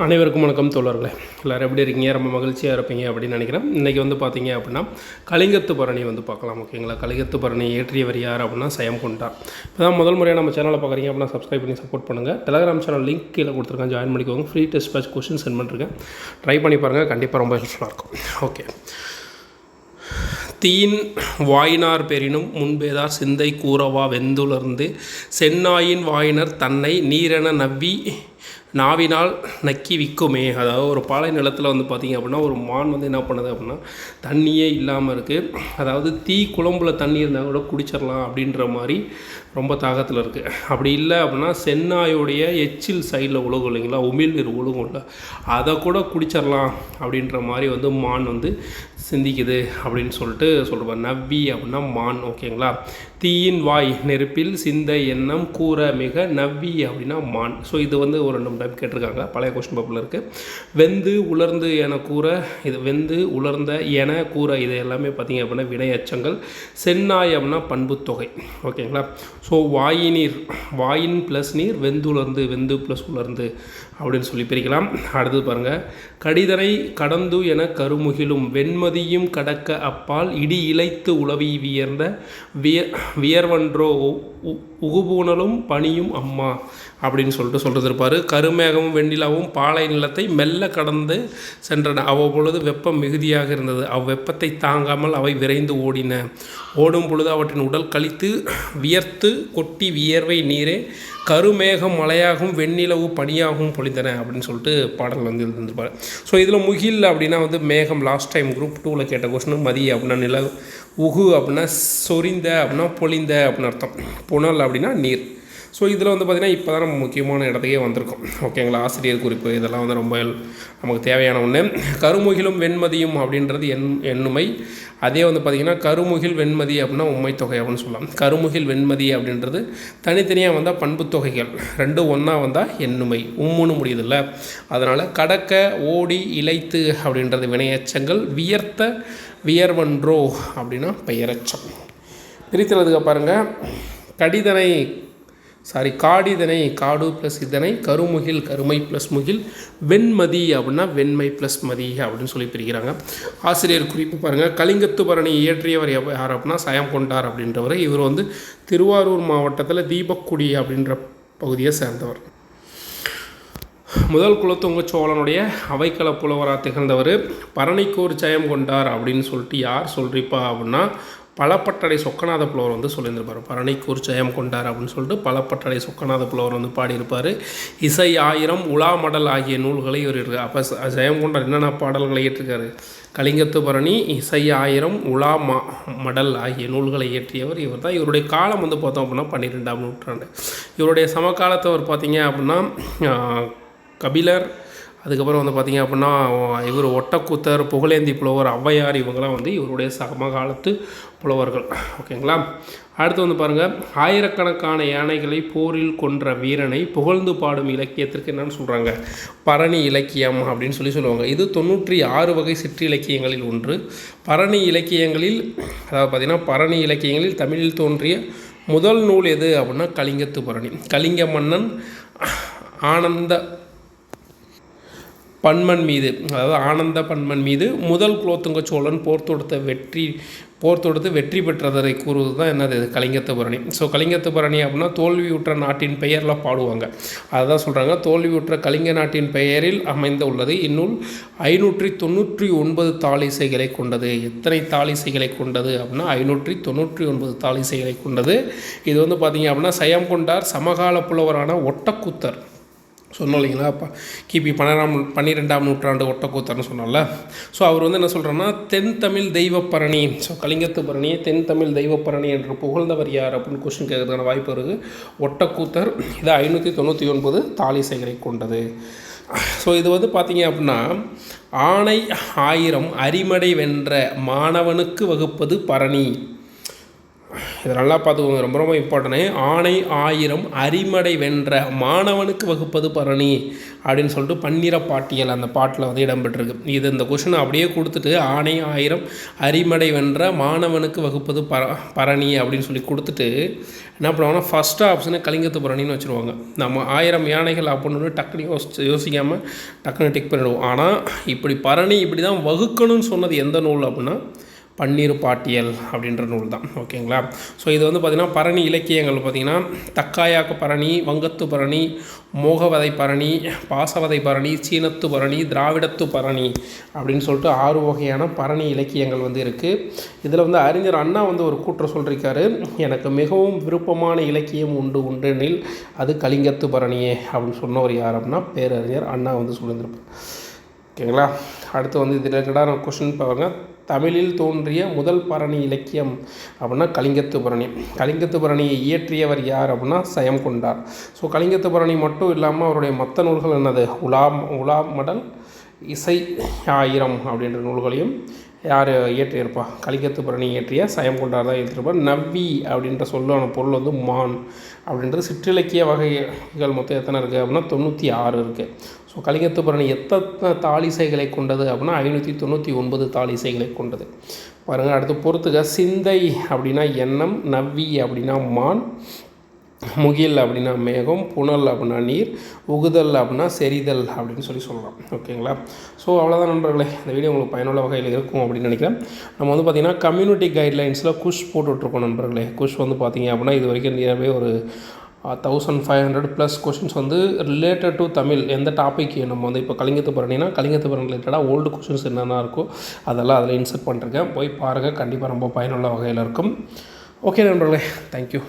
அனைவருக்கும் வணக்கம் தோழர்களே. எல்லோரும் எப்படி இருக்கீங்க? ரொம்ப மகிழ்ச்சியாக இருப்பீங்க அப்படின்னு நினைக்கிறேன். இன்றைக்கி வந்து பார்த்தீங்க அப்படின்னா கலிங்கத்து பரணி வந்து பார்க்கலாம் ஓகேங்களா? கலிங்கத்து பரணி ஏற்றியவர் யார் அப்படின்னா சயம் கொண்டார் இப்போ தான் முதல் முறையாக நம்ம சேனலை பார்க்குறீங்க அப்படின்னா சப்ஸ்கிரைப் பண்ணி சப்போர்ட் பண்ணுங்கள் டெலகிராம் சேனல் லிங்க் கீழே கொடுத்துருக்கேன். ஜாயின் பண்ணிக்கோங்க. Free test batch question send பண்ணிருக்கேன். ட்ரை பண்ணி பாருங்கள் கண்டிப்பாக ரொம்ப ஹெல்ப்ஃபுல்லாக இருக்கும். ஓகே. தீன் வாயினார் பெறினும் முன்பேதார் சிந்தை கூறவா வெந்துலர்ந்து சென்னாயின் வாயினர் தன்னை நீரென நவ்வி நாவினால் நக்கி விற்குமே அதாவது ஒரு பாலை நிலத்தில் வந்து பார்த்திங்க அப்படின்னா ஒரு மான் வந்து என்ன பண்ணுது அப்படின்னா தண்ணியே இல்லாமல் இருக்குது அதாவது தீ குழம்புல தண்ணி இருந்தால் கூட குடிச்சிடலாம் அப்படின்ற மாதிரி ரொம்ப தாகத்தில் இருக்குது அப்படி இல்லை அப்படின்னா சென்னாயுடைய எச்சில் சைடில் உழுகும் இல்லைங்களா? உமிழ் நீர் உலகம் இல்லை. அதை கூட குடிச்சிடலாம் அப்படின்ற மாதிரி வந்து மான் வந்து சிந்திக்குது அப்படின்னு சொல்லிட்டு சொல்லுவார் நவ்வி அப்படின்னா மான் ஓகேங்களா? தீயின் வாய் நெருப்பில் சிந்தை எண்ணம் கூற மிக நவ்வி அப்படின்னா மான். ஸோ இது வந்து ஒரு ரெண்டு டைம் கேட்டிருக்காங்க. பழைய கொஸ்டின் பேப்பரில் இருக்குது வெந்து உலர்ந்து என கூற இது வெந்து உலர்ந்த என கூற இது எல்லாமே பார்த்திங்க அப்படின்னா வினையச்சங்கள் சென்னாய் பண்புத்தொகை ஓகேங்களா ஸோ வாயினீர் வாயின் ப்ளஸ் நீர் வெந்துலர்ந்து வெந்து ப்ளஸ் உலர்ந்து அப்படின்னு சொல்லி பிரிக்கலாம். அடுத்தது பாருங்கள் கடிதனை கடந்து என கருமுகிலும் வெண்மதியும் கடக்க அப்பால் இடி இழைத்து உளவி வியர்ந்த விய வியர்வன்றோ உகுபூனலும் பனியும் அம்மா அப்படின்னு சொல்லிட்டு சொல்கிறது இருப்பார் கருமேகமும் வெண்ணிலாவும் பாலை நிலத்தை மெல்ல கடந்து சென்றன. அவ்வப்பொழுது வெப்பம் மிகுதியாக இருந்தது. அவ்வெப்பத்தை தாங்காமல் அவை விரைந்து ஓடின. ஓடும் பொழுது அவற்றின் உடல் கழித்து வியர்த்து கொட்டி வியர்வை நீரே கருமேகம் மழையாகவும் வெண்ணிலவு பனியாகவும் பொழிந்தன அப்படின்னு சொல்லிட்டு பாடல் வந்து இருந்திருப்பார் ஸோ இதில் முகில் அப்படின்னா வந்து மேகம் லாஸ்ட் டைம் குரூப் டூவில் கேட்ட கொஸ்டின் மதி அப்படின்னா நில உகு அப்படின்னா சொரிந்த அப்படின்னா பொழிந்த அப்படின்னு அர்த்தம். புனல் அப்படின்னா நீர். ஸோ இதில் வந்து பார்த்திங்கன்னா இப்போ தான் நம்ம முக்கியமான இடத்துக்கே வந்திருக்கோம். ஓகேங்களா ஆசிரியர் குறிப்பு இதெல்லாம் வந்து ரொம்ப நமக்கு தேவையான ஒன்று கருமுகிலும் வெண்மதியும் அப்படின்றது என் எண்ணுமை. அதே வந்து பார்த்திங்கன்னா கருமுகில் வெண்மதி அப்படின்னா உண்மை தொகை அப்படின்னு சொல்லலாம். கருமுகில் வெண்மதி அப்படின்றது தனித்தனியாக வந்தால் பண்பு தொகைகள். ரெண்டும் ஒன்றா வந்தால் எண்ணுமை. உம்முன்னு முடியுதில்ல. அதனால் கடக்க ஓடி இழைத்து அப்படின்றது வினையச்சங்கள். வியர்த்த வியர்வன்றோ அப்படின்னா பெயரச்சம். பிரித்தலதுக்கு பாருங்கள் கடிதனை சாரி காடிதனை காடு ப்ளஸ் இதனை கருமுகில் கருமை ப்ளஸ் முகில் வெண்மதி அப்படின்னா வெண்மை ப்ளஸ் மதி அப்படின்னு சொல்லி பிரிக்கிறாங்க. ஆசிரியர் குறிப்பு பாருங்கள் கலிங்கத்து பரணி இயற்றியவர் யார் அப்படின்னா சயம் கொண்டார் அப்படின்றவர் இவர் வந்து திருவாரூர் மாவட்டத்தில் தீபக்குடி அப்படின்ற பகுதியை சேர்ந்தவர். முதல் குலத்துங்க சோழனுடைய அவைக்கள புலவராக திகழ்ந்தவர் பரணிக்கோர் ஜெயம் கொண்டார் அப்படின்னு சொல்லிட்டு யார் சொல்கிறீப்பா அப்படின்னா பலப்பட்டடை சொக்கநாத புலவர் வந்து சொல்லியிருந்திருப்பார். பரணிக்கூர் ஜெயம் கொண்டார் அப்படின்னு சொல்லிட்டு பலப்பட்டடை சொக்கநாத புலவர் வந்து பாடியிருப்பார். இசை ஆயிரம் உலாமடல் ஆகிய நூல்களை இவர் அப்போ ஜெயம் கொண்டார் என்னென்ன பாடல்களை ஏற்றிருக்காரு கலிங்கத்து பரணி இசை ஆயிரம் உலா மா மடல் ஆகிய நூல்களை இயற்றியவர் இவர் தான். இவருடைய காலம் வந்து பார்த்தோம் அப்படின்னா பன்னிரெண்டாம் நூற்றாண்டு. இவருடைய சமகாலத்தவர் பார்த்தீங்க அப்படின்னா கபிலர் அதுக்கப்புறம் வந்து பார்த்திங்க அப்படின்னா இவர் ஒட்டக்கூத்தர் புகழேந்தி புலவர் ஔவையார் இவங்கெல்லாம் வந்து இவருடைய சமகாலத்து புலவர்கள். ஓகேங்களா? அடுத்து வந்து பாருங்கள் ஆயிரக்கணக்கான யானைகளை போரில் கொன்ற வீரனை புகழ்ந்து பாடும் இலக்கியத்திற்கு என்னென்னு சொல்கிறாங்க பரணி இலக்கியம் அப்படின்னு சொல்லி சொல்லுவாங்க. இது தொண்ணூற்றி ஆறு வகை சிற்றிலக்கியங்களில் ஒன்று. பரணி இலக்கியங்களில் அதாவது பார்த்திங்கன்னா பரணி இலக்கியங்களில் தமிழில் தோன்றிய முதல் நூல் எது அப்படின்னா கலிங்கத்து பரணி. கலிங்க மன்னன் ஆனந்த பன்மன் மீது அதாவது ஆனந்த பன்மன் மீது முதல் குலோத்துங்க சோழன் போர் தொடுத்த வெற்றி போர் தொடுத்து வெற்றி பெற்றதை கூறுவது தான் என்னது? இது பரணி. ஸோ கலிங்கத்துபரணி அப்படின்னா தோல்வியுற்ற நாட்டின் பெயரில் பாடுவாங்க. அதுதான் சொல்கிறாங்க தோல்வியுற்ற கலிங்க நாட்டின் பெயரில் அமைந்த உள்ளது. இந்நூல் ஐநூற்றி தொண்ணூற்றி ஒன்பது தாளிசைகளை கொண்டது. எத்தனை தாளிசைகளை கொண்டது அப்படின்னா ஐநூற்றி தொண்ணூற்றி ஒன்பது தாளிசைகளை கொண்டது. இது வந்து பார்த்திங்க அப்படின்னா சயம் கொண்டார் சமகால புலவரான ஒட்டக்குத்தர். சொன்னோம் இல்லைங்களா அப்போ கிபி பன்னெண்டாம் பன்னிரெண்டாம் நூற்றாண்டு ஒட்டக்கூத்தர்னு சொன்னோம்ல. ஸோ அவர் வந்து என்ன சொல்கிறோன்னா தென் தமிழ் தெய்வப்பரணி ஸோ கலிங்கத்து பரணி தென் தமிழ் தெய்வப்பரணி என்று புகழ்ந்தவர் யார் அப்படின்னு கொஸ்டின் கேட்கறதுக்கான வாய்ப்பு இருக்குது. ஒட்டக்கூத்தர் இது ஐநூற்றி தொண்ணூற்றி ஒன்பது தாலி சேகரை கொண்டது. ஸோ இது வந்து பார்த்தீங்க அப்படின்னா ஆணை ஆயிரம் அரிமடை வென்ற மாணவனுக்கு வகுப்பது பரணி. இதை நல்லா பார்த்துக்கோங்க. ரொம்ப ரொம்ப இம்பார்ட்டன்ட் ஆணை ஆயிரம் அரிமடை வென்ற மாணவனுக்கு வகுப்பது பரணி அப்படின்னு சொல்லிட்டு பன்னிர பாட்டியல் அந்த பாட்டில் வந்து இடம்பெற்றிருக்கு. இது இந்த கொஷினை அப்படியே கொடுத்துட்டு ஆணை ஆயிரம் அரிமடை வென்ற மாணவனுக்கு வகுப்பது பர பரணி அப்படின்னு சொல்லி கொடுத்துட்டு என்ன பண்ணுவாங்கன்னா ஃபஸ்ட்டு ஆப்ஷனு கலிங்கத்து பரணின்னு வச்சுருவாங்க. நம்ம ஆயிரம் யானைகள் அப்படின்னு டக்குனு யோசிச்சு யோசிக்காமல் டக்குனு டிக் பண்ணிடுவோம். ஆனால் இப்படி பரணி இப்படி தான் வகுக்கணும்னு சொன்னது எந்த நூல் அப்படின்னா பன்னீர் பாட்டியல் அப்படின்ற நூல் தான். ஓகேங்களா? ஸோ இது வந்து பார்த்திங்கன்னா பரணி இலக்கியங்கள் பார்த்திங்கன்னா தக்காயாக்க பரணி வங்கத்து பரணி மோகவதை பரணி பாசவதை பரணி சீனத்து பரணி திராவிடத்து பரணி அப்படின்னு சொல்லிட்டு ஆறு வகையான பரணி இலக்கியங்கள் வந்து இருக்குது இதில் வந்து அறிஞர் அண்ணா வந்து ஒரு கூற்றம் சொல்லியிருக்காரு எனக்கு மிகவும் விருப்பமான இலக்கியம் உண்டு உண்டெனில் அது கலிங்கத்து பரணியே அப்படின்னு சொன்னவர் யார் அப்படின்னா பேரறிஞர் அண்ணா வந்து சொல்லியிருந்திருப்பார். ஓகேங்களா? அடுத்து வந்து இது ரிலேட்டடான கொஷின் பாருங்க. தமிழில் தோன்றிய முதல் பரணி இலக்கியம் அப்படின்னா கலிங்கத்து பரணி. கலிங்கத்து பரணியை இயற்றியவர் யார் அப்படின்னா சயம் கொண்டார். ஸோ கலிங்கத்து பரணி மட்டும் இல்லாமல் அவருடைய மற்ற நூல்கள் என்னது? உலா உலா மடல் இசை ஆயிரம் அப்படின்ற நூல்களையும் யார் இயற்றியிருப்பா? கலிங்கத்து பரணி இயற்றிய சயம் கொண்டார் தான் இயற்றியிருப்பார். நவ்வி அப்படின்ற சொல்லான பொருள் வந்து மான் அப்படின்றது சிற்றிலக்கிய வகைகள் மொத்தம் எத்தனை இருக்குது அப்படின்னா தொண்ணூற்றி ஆறு இருக்குது ஸோ கலிங்கத்து பரணி எத்தனை தாளிசைகளை கொண்டது அப்படின்னா ஐநூற்றி தொண்ணூற்றி ஒன்பது தாளிசைகளை கொண்டது. பாருங்கள் அடுத்து பொறுத்துக. சிந்தை அப்படின்னா எண்ணம் நவ்வி அப்படின்னா மான் முகில் அப்படின்னா மேகம் புனல் அப்படின்னா நீர் உகுதல் அப்படின்னா செறிதல் அப்படின்னு சொல்லி சொல்லலாம். ஓகேங்களா? ஸோ அவ்வளோதான் நண்பர்களே. இந்த வீடியோ உங்களுக்கு பயனுள்ள வகையில் இருக்கும் அப்படின்னு நினைக்கிறேன். நம்ம வந்து பார்த்திங்கன்னா கம்யூனிட்டி கைட்லைன்ஸில் குஷ் போட்டுட்ருக்கோம் நண்பர்களே. குஷ் வந்து பார்த்திங்க அப்படின்னா இது வரைக்கும் நிறையவே ஒரு thousand five hundred plus questions வந்து ரிலேட்டட் டு தமிழ். எந்த டாபிக் நம்ம வந்து இப்போ கலிங்கத்து பரணினா கலிங்கத்து பரணி ரிலேட்டடாக ஓல்டு கொஷின்ஸ் என்னென்ன இருக்கோ அதெல்லாம் அதில் இன்சர்ட் பண்ணிருக்கேன். போய் பாருங்கள் கண்டிப்பாக ரொம்ப பயனுள்ள வகையில் இருக்கும். ஓகே நண்பர்களே தேங்க்யூ